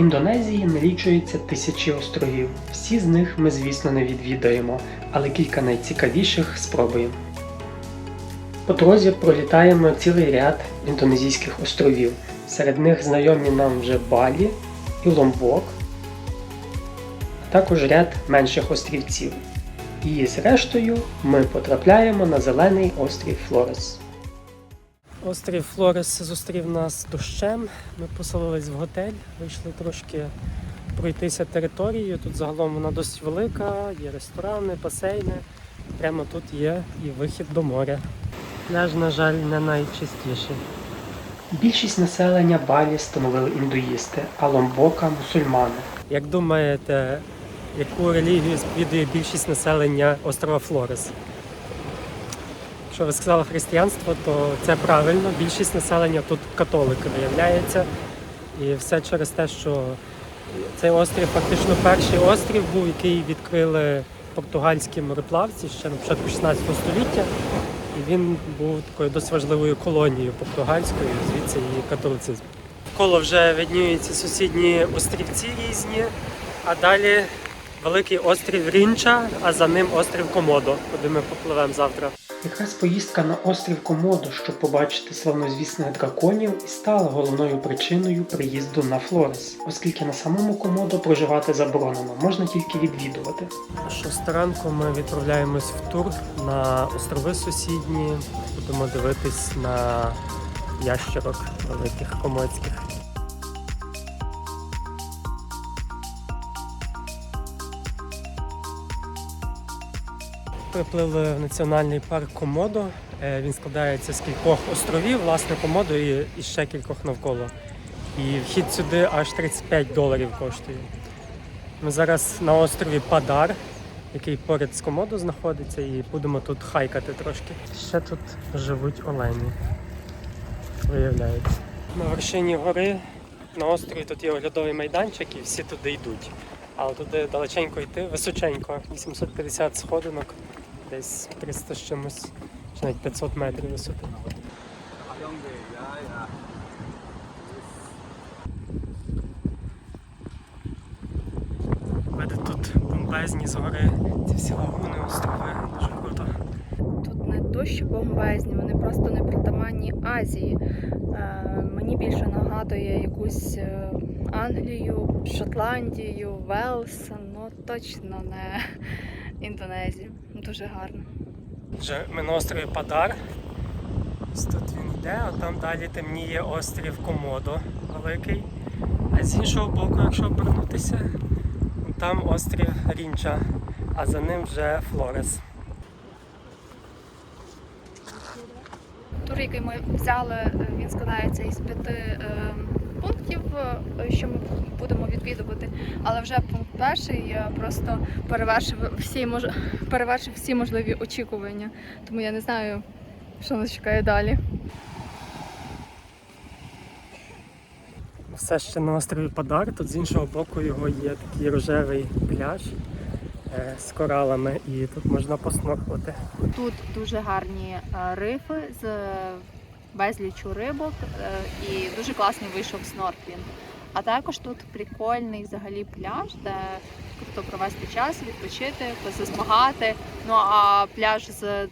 Індонезії налічується тисячі островів. Всі з них ми, звісно, не відвідаємо, але кілька найцікавіших спробуємо. По дорозі пролітаємо цілий ряд індонезійських островів. Серед них знайомі нам вже Балі і Ломбок, а також ряд менших острівців. І зрештою ми потрапляємо на зелений острів Флорес. Острів Флорес зустрів нас дощем. Ми поселились в готель, вийшли трошки пройтися територією. Тут загалом вона досить велика, є ресторани, басейни. Прямо тут є і вихід до моря. Пляж, на жаль, не найчистіший. Більшість населення Балі становили індуїсти, а Ломбока мусульмани. Як думаєте, яку релігію сповідує більшість населення острова Флорес? Якщо ви сказали християнство, то це правильно. Більшість населення тут католики виявляється. І все через те, що цей острів фактично перший острів був, який відкрили португальські мореплавці ще на початку 16 століття. І він був такою досить важливою колонією португальською, звідси і католицизм. Коло вже видніються сусідні острівці різні, а далі великий острів Рінча, а за ним острів Комодо, куди ми попливемо завтра. Якраз поїздка на острів Комодо, щоб побачити славнозвісних драконів, і стала головною причиною приїзду на Флорес, оскільки на самому Комодо проживати заборонено, можна тільки відвідувати. Шоста ранку ми відправляємось в тур на острови сусідні, будемо дивитись на ящерок великих комодських. Приплили в національний парк Комодо. Е, Він складається з кількох островів, власне, Комодо і, ще кількох навколо. І вхід сюди аж 35 доларів коштує. Ми зараз на острові Падар, який поряд з Комодо знаходиться, і будемо тут хайкати трошки. Ще тут живуть олені. Виявляється. На вершині гори на острові тут є оглядовий майданчик і всі туди йдуть. Але туди далеченько йти, височенько, 850 сходинок, десь 300 з чимось, чи навіть 500 метрів висоти. Види тут бомбезні згори, ці всі лагуни, острови, дуже круто. Тут не то, що бомбезні, вони просто не притаманні Азії. Е, мені більше нагадує якусь е, Англію, Шотландію, Велс, ну точно не Індонезію. Дуже гарно. Вже ми на острові Падар. Тут він йде, а там далі темніє острів Комодо великий. А з іншого боку, якщо обернутися, там острів Рінча, а за ним вже Флорес. Тур, який ми взяли, е, він складається із п'яти е, пунктів, е, що ми будемо відвідувати. Але вже пункт перший просто перевершив всі мож... перевершив всі можливі очікування. Тому я не знаю, що нас чекає далі. Все ще на острові Падар, тут з іншого боку його є такий рожевий пляж е, з коралами і тут можна поснорхувати. Тут дуже гарні е, рифи з безлічу рибок е, і дуже класний вийшов снорклінг. А також тут прикольний взагалі пляж, де круто провести час, відпочити, позасмагати. Ну а пляж з,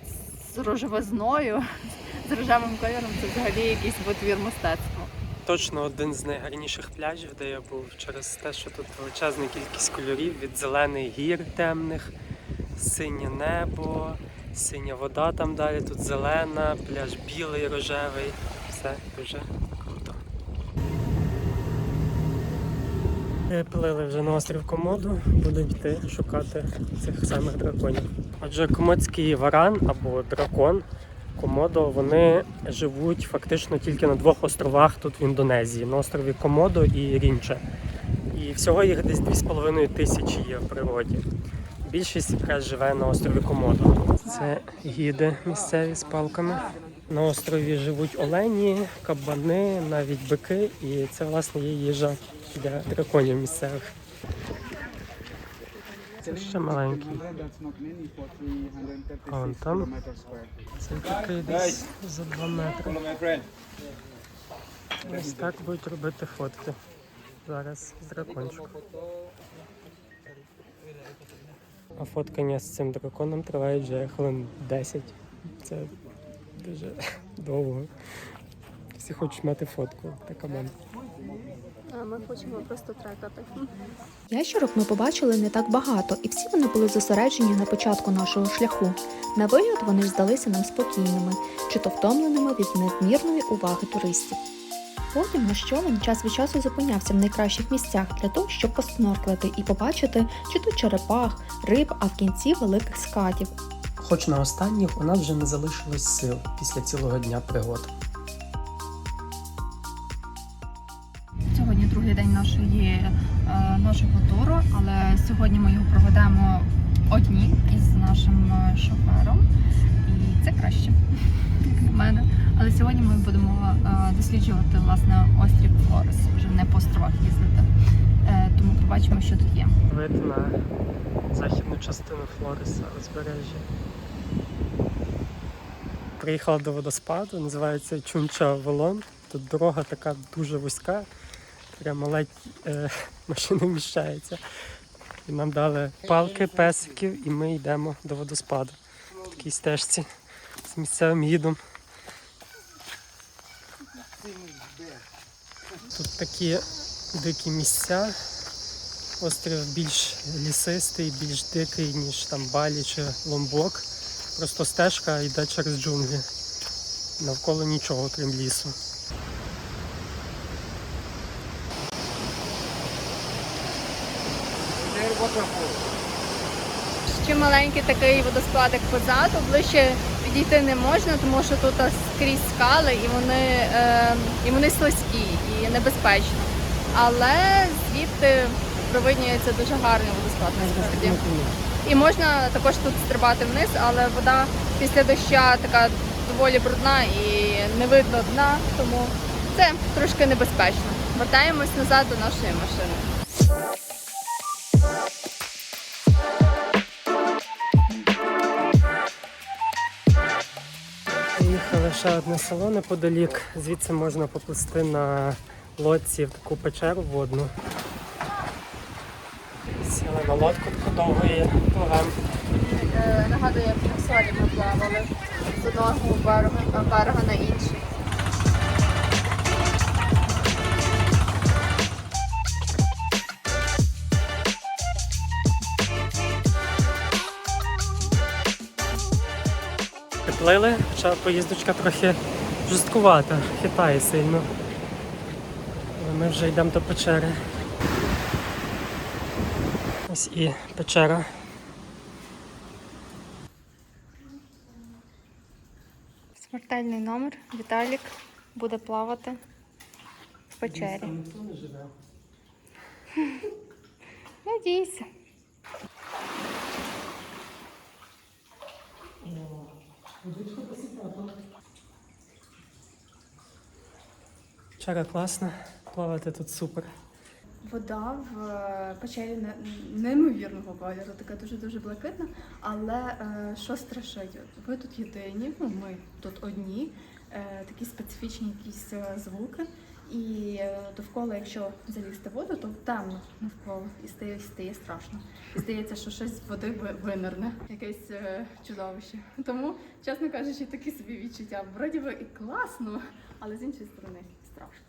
з рожевизною, з рожевим кольором це взагалі якийсь витвір мистецтва. Точно один з найгарніших пляжів, де я був через те, що тут величезна кількість кольорів від зелених гір темних, синє небо, синя вода там далі, тут зелена, пляж білий, рожевий. Все дуже круто. Плили вже на острів Комоду, будуть йти шукати цих самих драконів. Отже, комодський варан або дракон Комодо вони живуть фактично тільки на двох островах тут в Індонезії, на острові Комодо і Рінче. І всього їх десь 2,5 тисячі є в природі. Більшість якраз живе на острові Комодо. Це гіди місцеві з палками. На острові живуть олені, кабани, навіть бики, і це власне є їжа для драконів місцевих. Це ще маленький. А вон там це такий десь за 2 метри. Ось так будуть робити фотки. зараз з дракончиком. А фоткання з цим драконом триває вже хвилин 10. Це дуже довго. Всі хочуть мати фотку, така мене. А ми хочемо просто трекати. Ящерок ми побачили не так багато, і всі вони були зосереджені на початку нашого шляху. На вигляд вони ж здалися нам спокійними, чи то втомленими від надмірної уваги туристів. Потім наш човен час від часу зупинявся в найкращих місцях для того, щоб поснорклити і побачити чи то черепах, риб, а в кінці великих скатів. Хоч на останніх у нас вже не залишилось сил після цілого дня пригод. Сьогодні другий день нашої, е, нашого туру, але сьогодні ми його проведемо одні із нашим е, шофером. І це краще, як на мене. Але сьогодні ми будемо е, досліджувати власне острів Флорес, вже не по островах їздити. Е, Тому побачимо, що тут є. Вид на західну частину Флориса узбережжя. Приїхала до водоспаду, називається Чунча Волон. Тут дорога така дуже вузька, прямо ледь е, машина вміщається. І нам дали палки, песиків, і ми йдемо до водоспаду. По такій стежці з місцевим гідом. Тут такі дикі місця. Острів більш лісистий, більш дикий, ніж там Балі чи Ломбок. Просто стежка йде через джунглі. Навколо нічого, крім лісу. Ще маленький такий водоспадик позаду, ближче підійти не можна, тому що тут скрізь скали і вони, е, і вони слизькі і небезпечно. Але звідти провиднюється дуже гарний водоспад насправді. І можна також тут стрибати вниз, але вода після доща така доволі брудна і не видно дна, тому це трошки небезпечно. Вертаємось назад до нашої машини. Приїхали ще одне село неподалік. Звідси можна поплисти на лодці в таку печеру водну. Сіли на лодку таку довго і пливемо. Нагадує, Нагадую, як на солі ми плавали з одного берега, берега на інший. Приплили, хоча поїздочка трохи жорсткувата, хитає сильно. Але ми вже йдемо до печери. Ось і печера. Смертельний номер. Віталік буде плавати в печері. Ніхто Надійся. Класна, плавати тут супер. Вода в е, печері не- неймовірного кольору, така дуже-дуже блакитна. Але е, що страшить? Ви тут єдині, ну ми тут одні, е, такі специфічні якісь звуки. І е, довкола, якщо залізти в воду, то темно навколо і стає, стає страшно. І здається, що щось з води ви- винирне, якесь е, чудовище. Тому, чесно кажучи, такі собі відчуття. Вроді би і класно, але з іншої сторони страшно.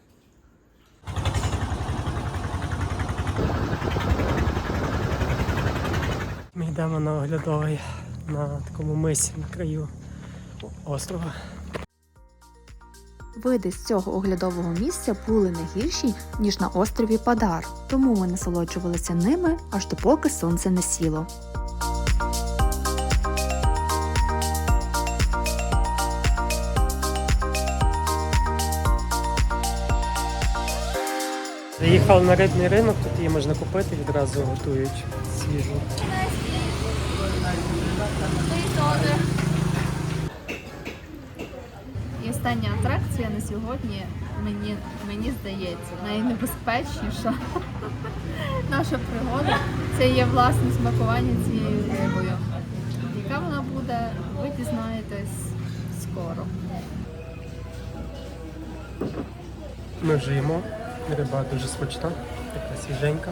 Ми йдемо на оглядовий на такому мисі на краю острова. Види з цього оглядового місця були не гірші, ніж на острові Падар, тому ми насолоджувалися ними аж допоки сонце не сіло. Заїхали на рибний ринок, тут її можна купити, відразу готують свіжу. І остання атракція на сьогодні, мені, мені здається, найнебезпечніша наша пригода. Це є власне смакування цією рибою. Яка вона буде, ви дізнаєтесь скоро. Ми вже. Риба дуже смачна, свіженька.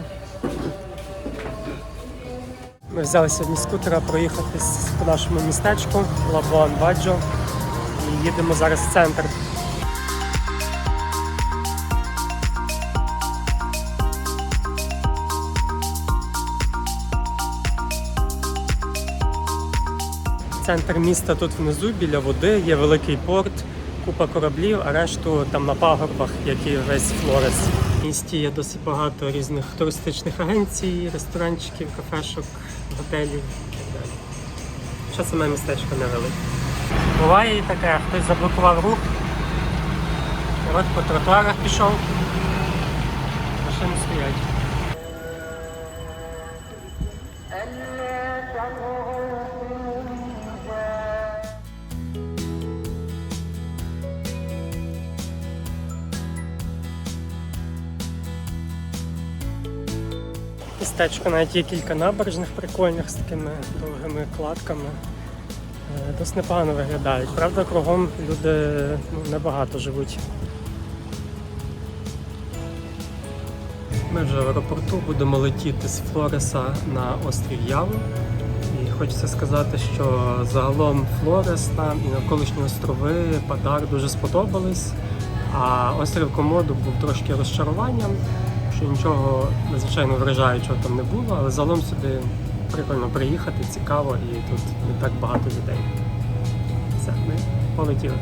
Ми взяли сьогодні скутера проїхатись по нашому містечку Лабуан Баджо їдемо зараз центр. Центр міста тут внизу, біля води, є великий порт, купа кораблів, а решту там на пагорбах, як і весь Флорес. В місті є досить багато різних туристичних агенцій, ресторанчиків, кафешок, готелів і так далі. Що саме містечко невелике. Буває і таке, хтось заблокував рух, народ по тротуарах пішов, машини стоять. Містечко навіть є кілька набережних прикольних з такими довгими кладками. Е, Досить непогано виглядають. Правда, кругом люди ну, небагато живуть. Ми вже в аеропорту будемо летіти з Флореса на острів Яву. І хочеться сказати, що загалом Флорес нам і навколишні острови Падар дуже сподобались. А острів Комоду був трошки розчаруванням, що нічого надзвичайно вражаючого там не було, але загалом сюди прикольно приїхати, цікаво і тут не так багато людей. Все, ми полетіли.